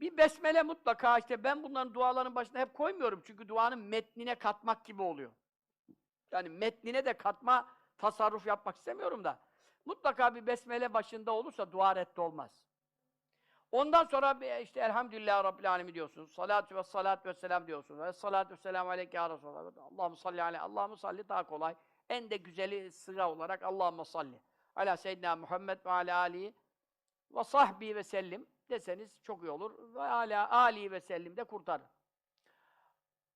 Bir besmele mutlaka işte ben bunların duaların başına hep koymuyorum çünkü duanın metnine katmak gibi oluyor. Yani metnine de katma tasarruf yapmak istemiyorum da. Mutlaka bir besmele başında olursa dua reddi olmaz. Ondan sonra işte elhamdülillah Rabbil alemin diyorsunuz. Salatu ve salat ve selam diyorsunuz. Ve salatu ve selamu aleyke ya Resulallah. Allahu salli aleyhi. Allahu salli daha kolay. En de güzeli sıra olarak Allahümme salli. Ala seyyidina Muhammed ve ala ali ve sahbi ve sellim deseniz çok iyi olur. Ve ala ali ve sellim de kurtarır.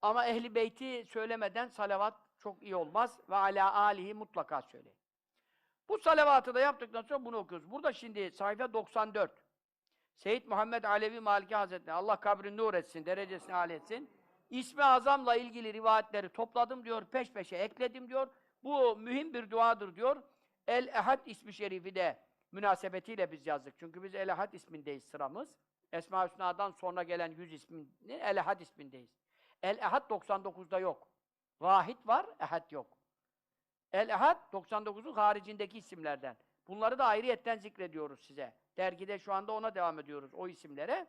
Ama ehli beyti söylemeden salavat çok iyi olmaz. Ve ala alihi mutlaka söyleyin. Bu salavatı da yaptıktan sonra bunu okuyoruz. Burada şimdi sayfa 94. Seyyid Muhammed Alevi Maliki Hazretleri, Allah kabrini nur etsin, derecesini âli etsin. İsmi Azam'la ilgili rivayetleri topladım diyor, peş peşe ekledim diyor. Bu mühim bir duadır diyor. El-Ehad ismi şerifi de münasebetiyle biz yazdık. Çünkü biz El-Ehad ismindeyiz sıramız. Esma-ı Hüsna'dan sonra gelen yüz ismin El-Ehad ismindeyiz. El-Ehad 99'da yok. Vahid var, Ehad yok. El-Ehad 99'un haricindeki isimlerden. Bunları da ayrıyetten zikrediyoruz size. Dergide şu anda ona devam ediyoruz, o isimlere.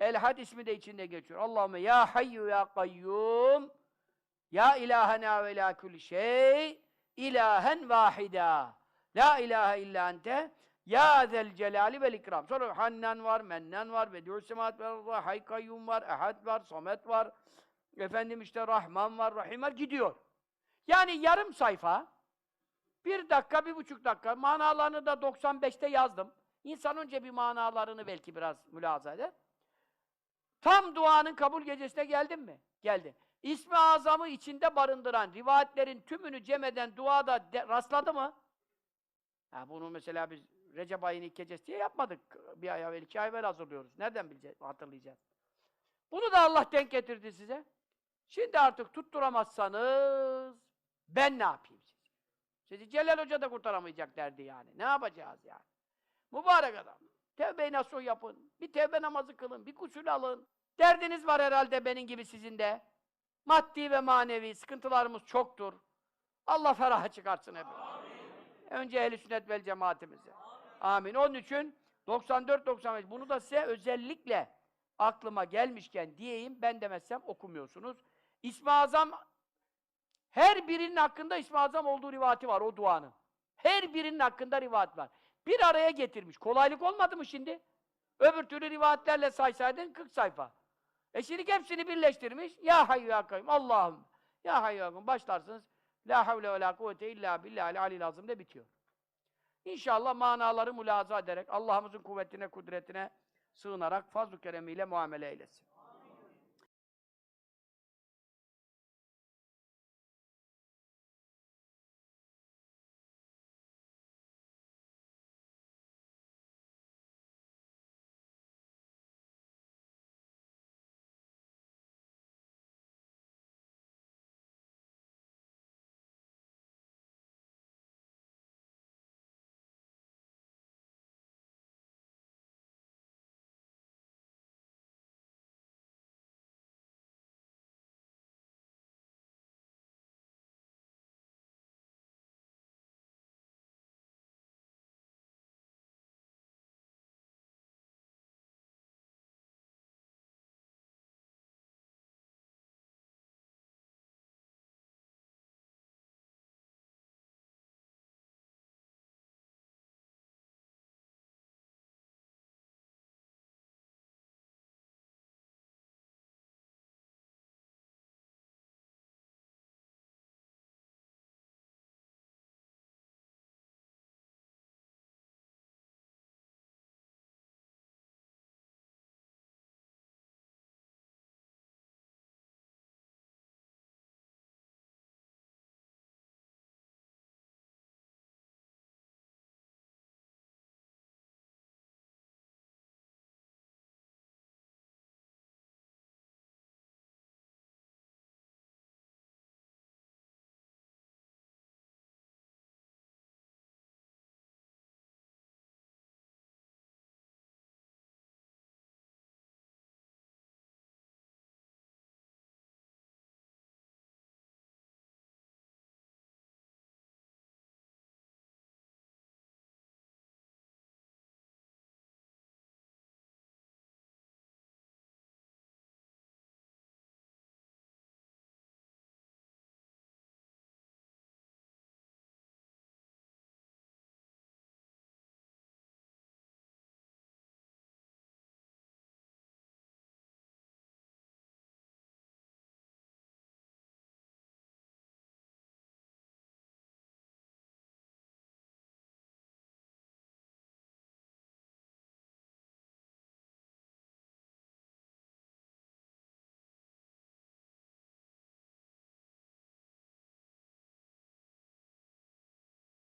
El-Had ismi de içinde geçiyor. Allahümme ya hayyu ya kayyum ya ilahena ve ila kulli şey ilahen vahida la ilahe illa ente ya zel celali vel ikram. Sonra Hannan var, Mennan var, Bediül Semat var, Hay Kayyum var, Ehad var, Samet var. Efendim işte Rahman var, Rahim var gidiyor. Yani yarım sayfa bir dakika, bir buçuk dakika. Manalarını da 95'te yazdım. İnsan önce bir manalarını belki biraz mülahaza eder. Tam duanın kabul gecesine geldin mi? Geldi. İsmi azamı içinde barındıran rivayetlerin tümünü cem eden duada de, rastladı mı? Ha, bunu mesela biz Recep ayının ilk gecesi diye yapmadık. Bir ay evvel, iki ay evvel hazırlıyoruz. Nereden bileceğiz, hatırlayacağız? Bunu da Allah denk getirdi size. Şimdi artık tutturamazsanız ben ne yapayım size? Sizi Celal Hoca da kurtaramayacak derdi yani. Ne yapacağız yani? Mübarek adam. Tevbe-i nasuh yapın. Bir tevbe namazı kılın. Bir kusül alın. Derdiniz var herhalde benim gibi sizin de. Maddi ve manevi sıkıntılarımız çoktur. Allah feraha çıkartsın hep. Önce ehl-i sünnet vel cemaatimize. Amin. Onun için 94-95 bunu da size özellikle aklıma gelmişken diyeyim ben demezsem okumuyorsunuz. İsmi Azam her birinin hakkında İsmi Azam olduğu rivati var o duanın. Her birinin hakkında rivayet var. Bir araya getirmiş. Kolaylık olmadı mı şimdi? Öbür türlü rivayetlerle saysaydın 40 sayfa. E şimdi hepsini birleştirmiş. Ya hayyu ya kayyum. Allah'ım. Ya hayyu ya kayyum. Başlarsınız. La havle ve la kuvvete illa billahil alil azim de bitiyor. İnşallah manaları mülaza ederek Allah'ımızın kuvvetine, kudretine sığınarak fazl-ı keremiyle muamele eylesin.